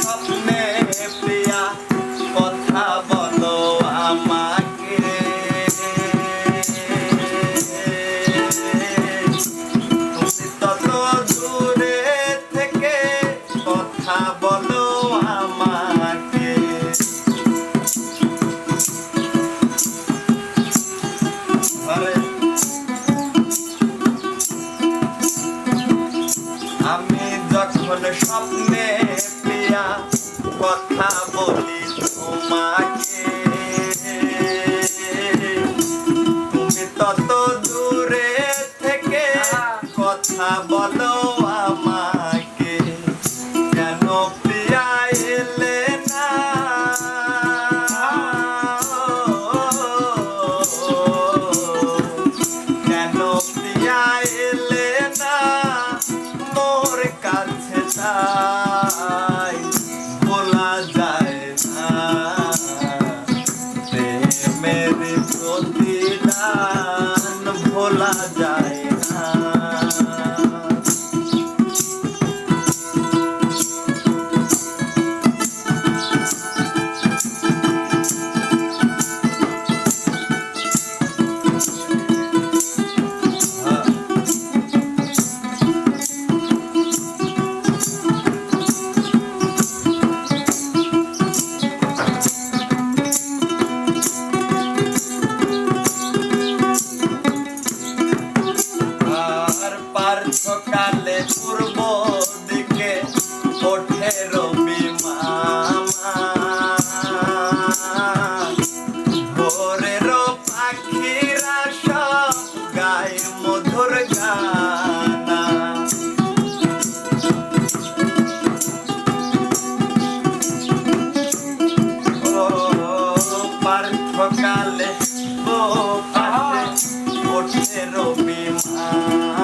স্বপ্নে প্রিয়া কথা বলো আমাকে। তুমি থেকে কথা বলো আমাকে। আমি যখন স্বপ্নে কথা বলো আমাকে কেন প্রিয়া এলে না? কেন প্রিয়া এলে না? মোর কাছে তাই যায় না। রবি মামা ভোরের পাখিরা সব গায়ে মধুর গানা ও পার্থকালে ও পাশে ওঠে রবি মামা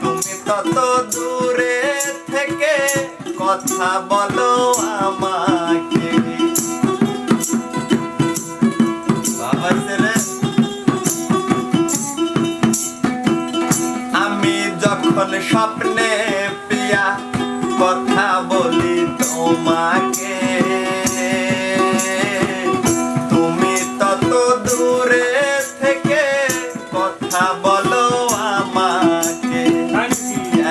তুমি তত দূরে থেকে কথা বলো আমাকে আমি যখন স্বপ্নে প্রিয়া কথা বলি তোমাকে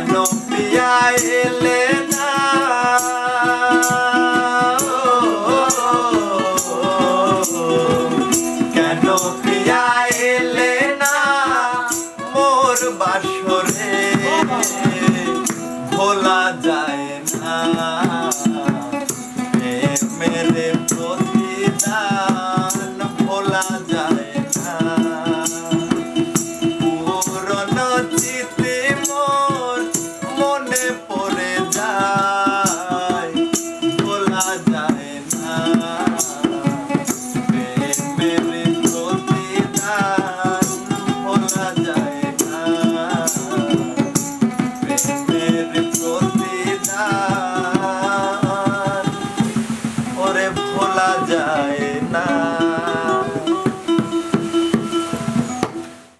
কেন প্রিয়া এলে না কেন প্রিয়া এলে না মোর বাসরে ভোলা যায় না মেরে প্রতিদান বলা যায়